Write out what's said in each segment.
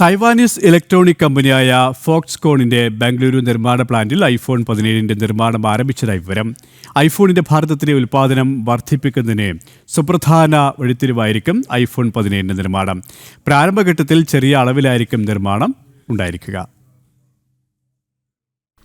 Taiwanese electronic കമ്പനിയായ ഫോക്സ്കോണിന്റെ ബംഗളൂരു നിർമ്മാണ പ്ലാന്റിൽ ഐഫോൺ പതിനേഴിന്റെ നിർമ്മാണം ആരംഭിച്ചതായി വിവരം. ഐഫോണിന്റെ ഭാരതത്തിലെ ഉൽപ്പാദനം വർദ്ധിപ്പിക്കുന്നതിന് സുപ്രധാന വഴിത്തിരിവായിരിക്കും ഐഫോൺ പതിനേഴിന്റെ നിർമ്മാണം. പ്രാരംഭഘട്ടത്തിൽ ചെറിയ അളവിലായിരിക്കും നിർമ്മാണം ഉണ്ടായിരിക്കുക.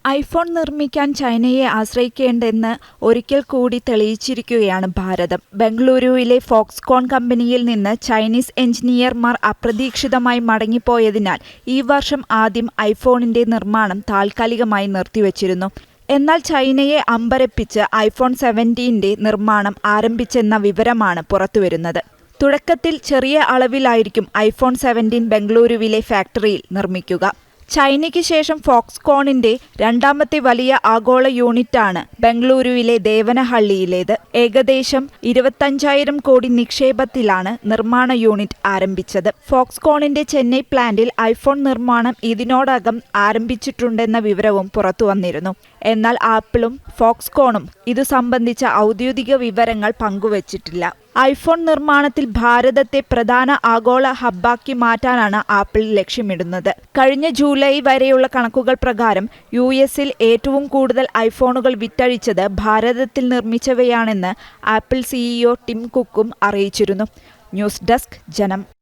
ഐഫോൺ നിർമ്മിക്കാൻ ചൈനയെ ആശ്രയിക്കേണ്ടെന്ന് ഒരിക്കൽ കൂടി തെളിയിച്ചിരിക്കുകയാണ് ഭാരതം. ബംഗളൂരുവിലെ ഫോക്സ്കോൺ കമ്പനിയിൽ നിന്ന് ചൈനീസ് എഞ്ചിനീയർമാർ അപ്രതീക്ഷിതമായി മടങ്ങിപ്പോയതിനാൽ ഈ വർഷം ആദ്യം ഐഫോണിന്റെ നിർമ്മാണം താൽക്കാലികമായി നിർത്തിവച്ചിരുന്നു. എന്നാൽ ചൈനയെ അമ്പരപ്പിച്ച് ഐഫോൺ സെവന്റീന്റെ നിർമ്മാണം ആരംഭിച്ചെന്ന വിവരമാണ് പുറത്തുവരുന്നത്. തുടക്കത്തിൽ ചെറിയ അളവിലായിരിക്കും ഐഫോൺ സെവന്റീൻ ബംഗളൂരുവിലെ ഫാക്ടറിയിൽ നിർമ്മിക്കുക. ചൈനയ്ക്ക് ശേഷം ഫോക്സ്കോണിന്റെ രണ്ടാമത്തെ വലിയ ആഗോള യൂണിറ്റാണ് ബംഗളൂരുവിലെ ദേവനഹള്ളിയിലേത്. ഏകദേശം ഇരുപത്തഞ്ചായിരം കോടി നിക്ഷേപത്തിലാണ് നിർമ്മാണ യൂണിറ്റ് ആരംഭിച്ചത്. ഫോക്സ്കോണിന്റെ ചെന്നൈ പ്ലാന്റിൽ ഐഫോൺ നിർമ്മാണം ഇതിനോടകം ആരംഭിച്ചിട്ടുണ്ടെന്ന വിവരവും പുറത്തുവന്നിരുന്നു. എന്നാൽ ആപ്പിളും ഫോക്സ്കോണും ഇതു സംബന്ധിച്ച ഔദ്യോഗിക വിവരങ്ങൾ പങ്കുവച്ചിട്ടില്ല. ഐഫോൺ നിർമ്മാണത്തിൽ ഭാരതത്തെ പ്രധാന ആഗോള ഹബ്ബാക്കി മാറ്റാനാണ് ആപ്പിൾ ലക്ഷ്യമിടുന്നത്. കഴിഞ്ഞ ജൂലൈ വരെയുള്ള കണക്കുകൾ പ്രകാരം യു എസിൽ ഏറ്റവും കൂടുതൽ ഐഫോണുകൾ വിറ്റഴിച്ചത് ഭാരതത്തിൽ നിർമ്മിച്ചവയാണെന്ന് ആപ്പിൾ സിഇഒ ടിം കുക്കും അറിയിച്ചിരുന്നു. ന്യൂസ് ഡെസ്ക് ജനം.